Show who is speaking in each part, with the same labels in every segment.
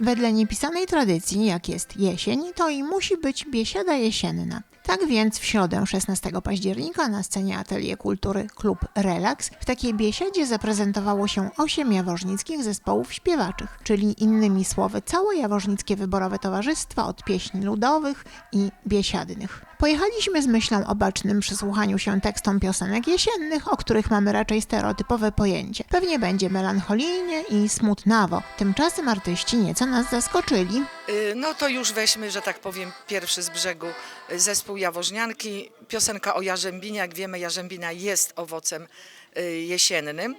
Speaker 1: Wedle niepisanej tradycji, jak jest jesień, to i musi być biesiada jesienna. Tak więc w środę 16 października na scenie Atelier Kultury Klub Relax w takiej biesiadzie zaprezentowało się osiem jaworznickich zespołów śpiewaczych, czyli innymi słowy całe jaworznickie wyborowe towarzystwa od pieśni ludowych i biesiadnych. Pojechaliśmy z myślą o bacznym przysłuchaniu się tekstom piosenek jesiennych, o których mamy raczej stereotypowe pojęcie. Pewnie będzie melancholijnie i smutnawo. Tymczasem artyści nieco nas zaskoczyli.
Speaker 2: Y, No to już weźmy, że tak powiem, pierwszy z brzegu y, zespół Jaworznianki. Piosenka o jarzębinie. Jak wiemy, jarzębina jest owocem y, jesiennym.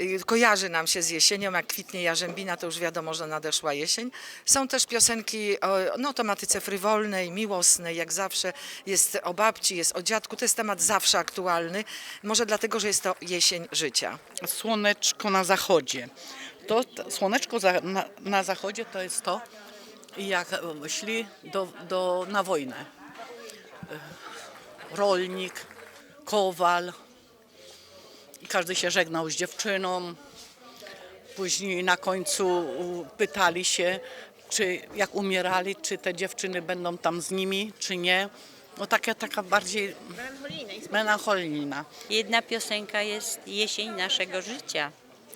Speaker 2: Y, Kojarzy nam się z jesienią, jak kwitnie jarzębina, to już wiadomo, że nadeszła jesień. Są też piosenki o no, tematyce frywolnej, miłosnej, jak zawsze. Jest o babci, jest o dziadku. To jest temat zawsze aktualny. Może dlatego, że jest to jesień życia.
Speaker 3: słoneczko na zachodzie. To t- słoneczko za, na, na zachodzie to jest to, jak e, szli do, do, na wojnę. E, Rolnik, kowal, każdy się żegnał z dziewczyną. Później na końcu pytali się, czy jak umierali, czy te dziewczyny będą tam z nimi, czy nie. No taka, taka bardziej melancholijna.
Speaker 4: Jedna piosenka jest Jesień naszego życia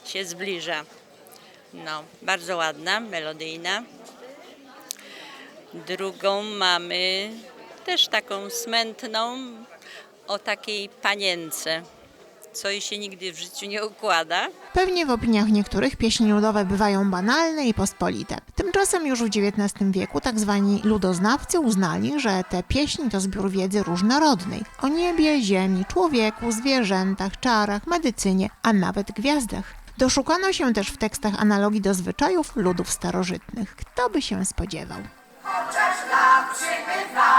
Speaker 4: się zbliża. No, bardzo ładna, melodyjna. Drugą mamy też taką smętną o takiej panience, co jej się nigdy w życiu nie układa.
Speaker 1: Pewnie w opiniach niektórych pieśni ludowe bywają banalne i pospolite. Tymczasem już w XIX wieku tak zwani ludoznawcy uznali, że te pieśni to zbiór wiedzy różnorodnej o niebie, ziemi, człowieku, zwierzętach, czarach, medycynie, a nawet gwiazdach. Doszukano się też w tekstach analogii do zwyczajów ludów starożytnych. Kto by się spodziewał?
Speaker 5: Chociaż lat przybywamy